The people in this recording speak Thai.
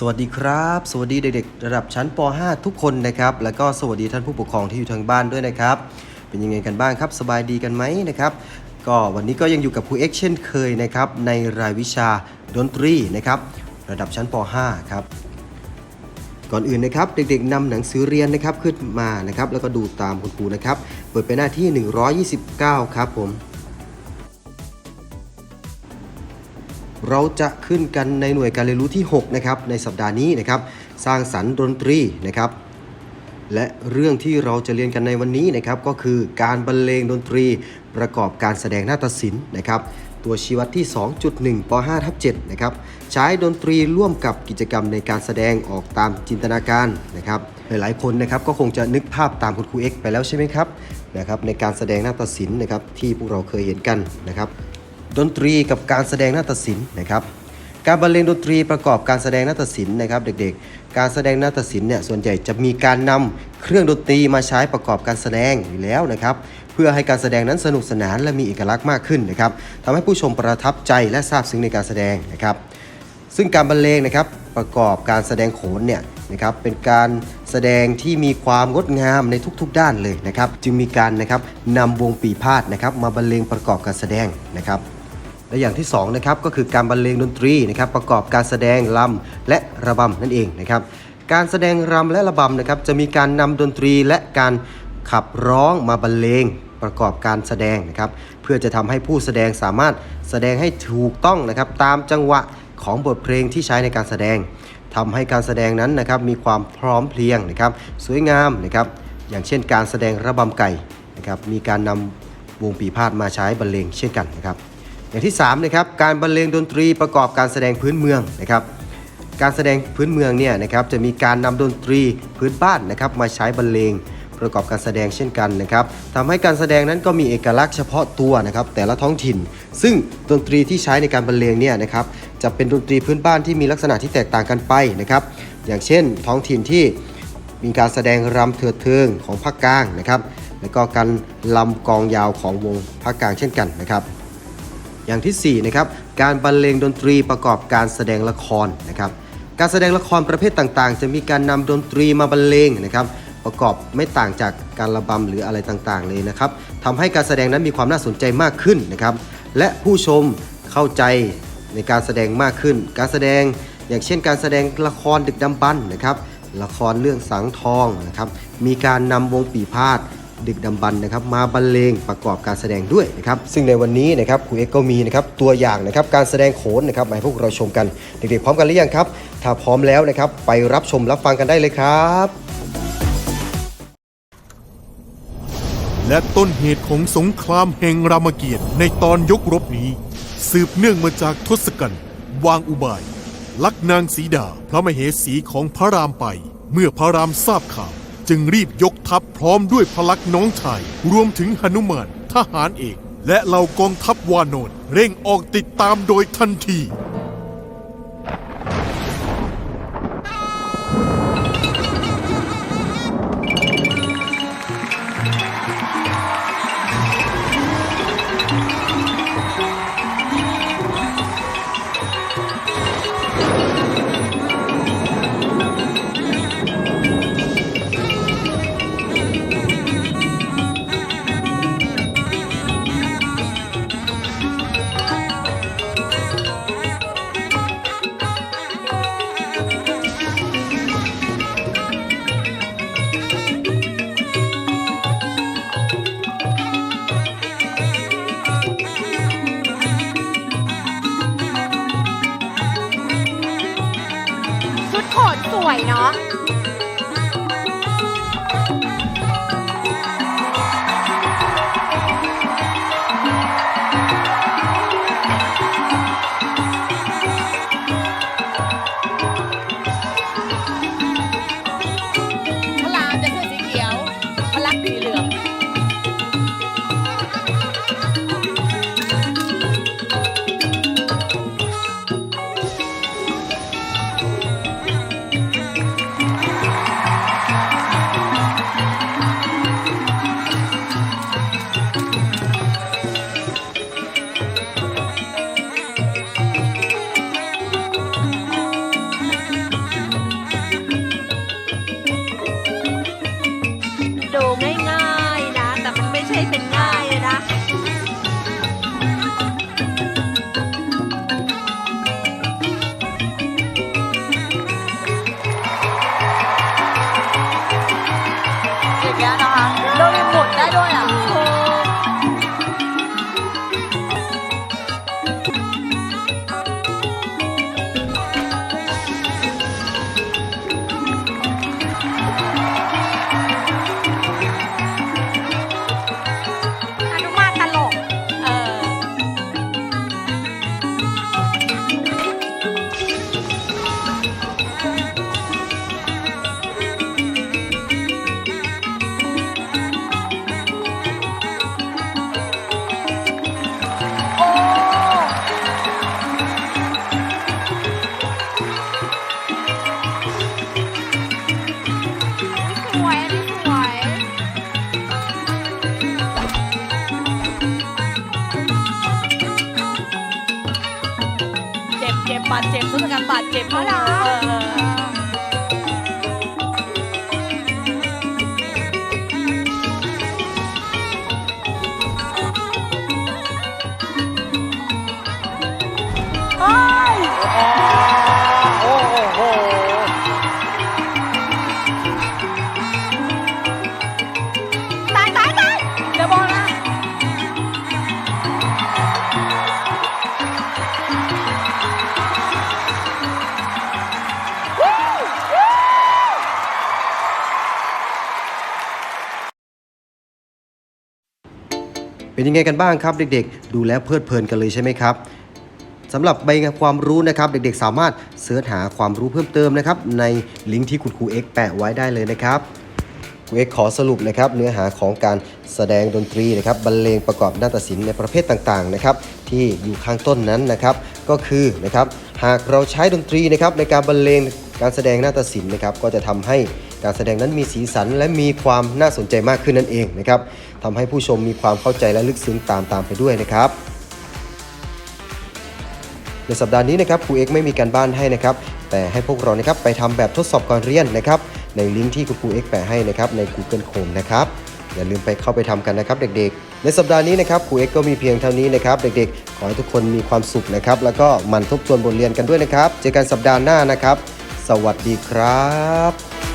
สวัสดีครับ สวัสดีเด็กๆ ระดับชั้นป .5 ทุกคนนะครับ แล้วก็สวัสดีท่านผู้ปกครองที่อยู่ทางบ้านด้วยนะครับ เป็นยังไงกันบ้างครับ สบายดีกันไหมนะครับ ก็วันนี้ก็ยังอยู่กับครูเอ็กเช่นเคยนะครับ ในรายวิชาดนตรีนะครับ ระดับชั้นป .5 ครับ ก่อนอื่นนะครับเด็กๆนำหนังสือเรียนนะครับขึ้นมานะครับ แล้วก็ดูตามคุณครูนะครับ เปิดไปหน้าที่ 129 ครับผม เราจะขึ้นกันในหน่วยการเรียนรู้ที่ 6 นะครับ ในสัปดาห์นี้นะครับ สร้างสรรค์ดนตรีนะครับ และเรื่องที่เราจะเรียนกันในวันนี้นะครับ ก็คือการบรรเลงดนตรีประกอบการแสดงนาฏศิลป์นะครับ ตัวชี้วัดที่ 2.1ป .5 ทับ7นะครับ ใช้ดนตรีร่วมกับกิจกรรมในการแสดงออกตามจินตนาการนะครับ หลายๆคนนะครับก็คงจะนึกภาพตามคุณครูเอ็กไปแล้วใช่ไหมครับนะครับในการแสดงนาฏศิลป์นะครับที่พวกเราเคยเห็นกันนะครับ ดนตรีกับการแสดงนาฏศิลป์นะครับการบรรเลงดนตรีประกอบการแสดงนาฏศิลป์นะครับเด็กๆ การแสดงนาฏศิลป์เนี่ยส่วนใหญ่จะมีการนำเครื่องดนตรีมาใช้ประกอบการแสดงอยู่แล้วนะครับเพื่อให้การแสดงนั้นสนุกสนานและมีเอกลักษณ์มากขึ้นนะครับทำให้ผู้ชมประทับใจและซาบซึ้งในการแสดงนะครับ ซึ่งการบรรเลงนะครับประกอบการแสดงโขนเนี่ยนะครับเป็นการแสดงที่มีความงดงามในทุกๆด้านเลยนะครับ จึงมีการนะครับนำวงปีพาดนะครับมาบรรเลงประกอบการแสดงนะครับ และอย่างที่2นะครับก็คือการบรรเลงดนตรีนะครับประกอบการแสดงลำและระบำนั่นเองนะครับการแสดงรำและระบำนะครับจะมีการนำดนตรีและการขับร้องมาบรรเลงประกอบการแสดงนะครับเพื่อจะทำให้ผู้แสดงสามารถแสดงให้ถูกต้องนะครับตามจังหวะของบทเพลงที่ใช้ในการแสดงทำให้การแสดงนั้นนะครับมีความพร้อมเพรียงนะครับสวยงามนะครับอย่างเช่นการแสดงระบำไก่นะครับมีการนำวงปีพาดมาใช้บรรเลงเช่นกันนะครับ อย่างที่3นะครับการบรรเลงดนตรีประกอบการแสดงพื้นเมืองนะครับการแสดงพื้นเมืองเนี่ยนะครับจะมีการนำดนตรีพื้นบ้านนะครับมาใช้บรรเลงประกอบการแสดงเช่นกันนะครับทำให้การแสดงนั้นก็มีเอกลักษณ์เฉพาะตัวนะครับแต่ละท้องถิ่น ซึ่งดนตรีที่ใช้ในการบรรเลงเนี่ยนะครับจะเป็นดนตรีพื้นบ้านที่มีลักษณะที่แตกต่างกันไปนะครับอย่างเช่น ท้องถิ่นที่มีการแสดงรำเถิดเทิงของภาคกลางนะครับ แล้วก็การลำกองยาวของวงภาคกลางเช่นกันนะครับ อย่างที่4นะครับการบรรเลงดนตรีประกอบการแสดงละครนะครับการแสดงละครประเภทต่างๆ จะมีการนำดนตรีมาบรรเลงนะครับประกอบไม่ต่างจากการระบำหรืออะไรต่างๆ เลยนะครับทำให้การแสดงนั้นมีความน่าสนใจมากขึ้นนะครับและผู้ชมเข้าใจในการแสดงมากขึ้น การแสดงอย่างเช่น การแสดงละครดึกดำบรรพ์นะครับละครเรื่องสังทองนะครับมีการนำวงปีพาด ดึกดำบรรนะครับมาบรรเลงประกอบการแสดงด้วยนะครับซึ่งในวันนี้นะครับครูเอกก็มีนะครับตัวอย่างนะครับการแสดงโขนนะครับมาให้พวกเราชมกัน เด็กๆพร้อมกันหรือยังครับ ถ้าพร้อมแล้วนะครับไปรับชมรับฟังกันได้เลยครับ และต้นเหตุของสงครามแห่งรามเกียรติในตอนยกรบนี้ สืบเนื่องมาจากทศกัณฐ์วางอุบาย ลักนางสีดาพระมเหสีของพระรามไป เมื่อพระรามทราบข่าว จึงรีบยกทัพพร้อมด้วยพลักน้องชาย รวมถึงหนุมานทหารเอก และเหล่ากองทัพวานนเร่งออกติดตามโดยทันที วยเนาะ จ็บทศกัณฐ์บาดเจ็บอ๋อเหรอเออ เป็นยังไงกันบ้างครับ เด็กๆ ดูแล้วเพลิดเพลินกันเลยใช่ไหมครับสำหรับใบงานความรู้นะครับ เด็กๆ สามารถเสิร์ชหาความรู้เพิ่มเติมนะครับในลิงก์ที่คุณครูเอ็กแปะไว้ได้เลยนะครับครูเอ็กขอสรุปนะครับเนื้อหาของการแสดงดนตรีนะครับบรรเลงประกอบนาฏศิลป์ในประเภทต่างๆนะครับที่อยู่ข้างต้นนั้นนะครับ ก็คือนะครับหากเราใช้ดนตรีนะครับในการบรรเลงการแสดงนาฏศิลป์นะครับก็จะทำให้ การแสดงนั้นมีสีสันและมีความน่าสนใจมากขึ้นนั่นเองนะครับทำให้ผู้ชมมีความเข้าใจและลึกซึ้งตามตามไปด้วยนะครับในสัปดาห์นี้นะครับครูเอกไม่มีการบ้านให้นะครับ แต่ให้พวกเรานะครับไปทำแบบทดสอบก่อนเรียนนะครับ ในลิงก์ที่คุณครูเอกแปะให้นะครับใน Google Chrome นะครับอย่าลืมไปเข้าไปทำกันนะครับ เด็กๆ ในสัปดาห์นี้นะครับครูเอกก็มีเพียงเท่านี้นะครับ เด็กๆ ขอให้ทุกคนมีความสุขนะครับ แล้วก็มั่นทบทวนบทเรียนกันด้วยนะครับ เจอกันสัปดาห์หน้านะครับ สวัสดีครับ